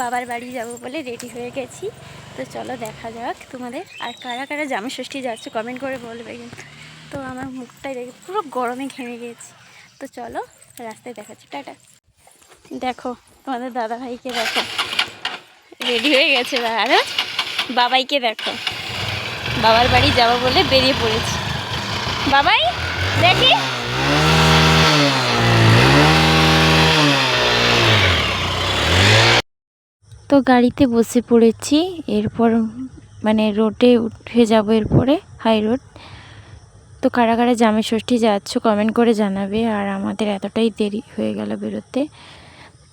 বাবার বাড়ি যাব বলে রেডি হয়ে গেছি। তো চলো দেখা যাক তোমাদের আর কারা কারা জামা ষষ্ঠী যাচ্ছে কমেন্ট করে বলবে কিন্তু। তো আমার মুখটাই দেখে পুরো গরমে ঘেমে গেছি। তো চলো রাস্তায় দেখাচ্ছি। টাটা। দেখো, তোমাদের দাদা ভাইকে দেখো। রেডি হয়ে গেছে আর বাবাইকে দেখো। বাবার বাড়ি যাব বলে বেরিয়ে পড়েছি। বাবাই, দেখি। তো গাড়িতে বসে পড়েছি। এরপর মানে রোডে উঠে যাব এরপরে হাই রোড তো কারা কারা জামে ষষ্ঠী যাচ্ছ কমেন্ট করে জানাবে। আর আমাদের এতটাই দেরি হয়ে গেল বেরোতে।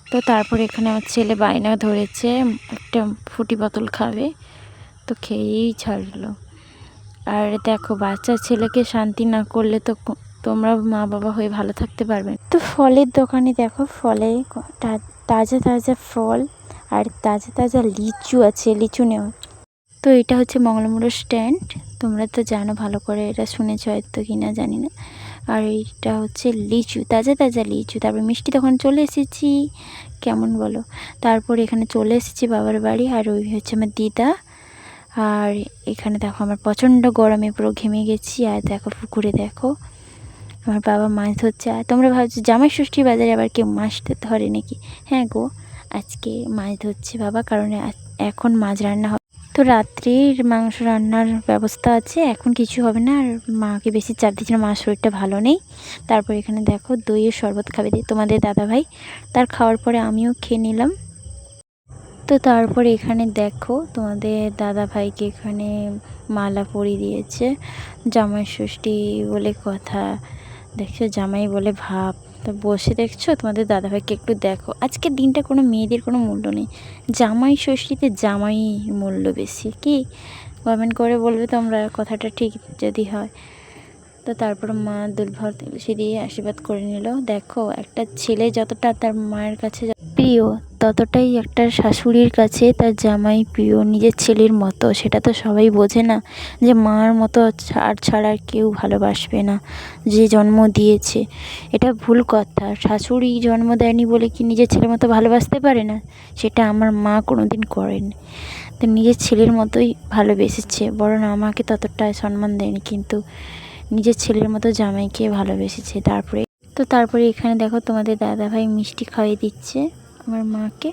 তো তারপর এখানে আমার ছেলে বায়না ধরেছে, একটা ফুটি বোতল খাবে। তো খেয়েই ছাড়লো। আর দেখো, বাচ্চা ছেলেকে শান্তি না করলে তো তোমরা মা বাবা হয়ে ভালো থাকতে পারবে। তো ফলের দোকানে দেখো, ফলে তাজা তাজা ফল আর তাজা তাজা লিচু আছে, লিচু নেওয়া তো এটা হচ্ছে মঙ্গলমুড়ো স্ট্যান্ড। তোমরা তো জানো, ভালো করে এটা শুনেছ হয়তো কি না জানি না। আর এইটা হচ্ছে লিচু, তাজা তাজা লিচু। তারপর মিষ্টি তখন চলে এসেছি, কেমন বলো? তারপর এখানে চলে এসেছি বাবার বাড়ি আর ওই হচ্ছে আমার দিদা। আর এখানে দেখো, আমার প্রচণ্ড গরমে পুরো ঘেমে গেছি। আর দেখো, পুকুরে দেখো। আমার বাবা মাছ ধরছে আর তোমরা ভাবছ জামাই ষষ্ঠী বাজারে আবার কেউ মাছ ধরে নাকি? হ্যাঁ গো, আজকে মাছ ধরছে বাবা, কারণ এখন মাছ রান্না হবে। তো রাত্রির মাংস রান্নার ব্যবস্থা আছে, এখন কিছু হবে না, আর মাকে বেশি চাপ দিচ্ছে না, মার শরীরটা ভালো নেই। তারপর এখানে দেখো দইয়ের শরবত খাবে দিয়ে তোমাদের দাদাভাই তার খাওয়ার পরে আমিও খেয়ে নিলাম। তো তারপর এখানে দেখো তোমাদের দাদা ভাইকে এখানে মালা পরিয়ে দিয়েছে, জামাই ষষ্ঠী বলে কথা। দেখছ জামাই বলে ভাব। তো বসে দেখছ? তোমাদের দাদাভাইকে একটু দেখো। আজকের দিনটা কোনো মেয়েদের কোনো মূল্য নেই। জামাই ষষ্ঠীতে জামাই মূল্য বেশি। কি? কমেন্ট করে বলবে তোমরা, কথাটা ঠিক যদি হয়। তো তারপর মা দুর্ভর সে দিয়ে আশীর্বাদ করে নিল। দেখো, একটা ছেলে যতটা তার মায়ের কাছে প্রিয়, ততটাই একটা শাশুড়ির কাছে তার জামাই প্রিয়, নিজের ছেলের মতো। সেটা তো সবাই বোঝে না যে মার মতো আর ছাড়া কেউ ভালোবাসবে না যে জন্ম দিয়েছে। এটা ভুল কথা। শাশুড়ি জন্ম দেয়নি বলে কি নিজের ছেলের মতো ভালোবাসতে পারে না? সেটা আমার মা কোনোদিন করেনি তো নিজের ছেলের মতোই ভালোবেসেছে। বরং আমাকে ততটা সম্মান দেয়নি, কিন্তু নিজের ছেলের মতো জামাইকে ভালোবেসেছে। তারপরে তো তারপরে এখানে দেখো তোমাদের দাদাভাই মিষ্টি খাইয়ে দিচ্ছে। আমার মাকে।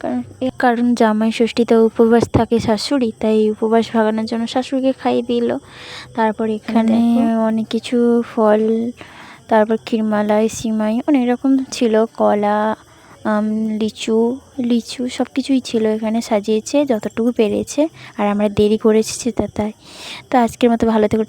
কারণ এ কারণ জামাই ষষ্ঠীতে উপবাস থাকে শাশুড়ি তাই উপবাস ভাগানোর জন্য শাশুড়িকে খাইয়ে দিল। তারপর এখানে অনেক কিছু ফল তারপর ক্ষীরমালাই সিমাই অনেক রকম ছিল। কলা আম লিচু লিচু সব কিছুই ছিল এখানে সাজিয়েছে যতটুকু পেরেছে। আর আমরা দেরি করেছি তাই। তো আজকের মতো ভালো থেকো।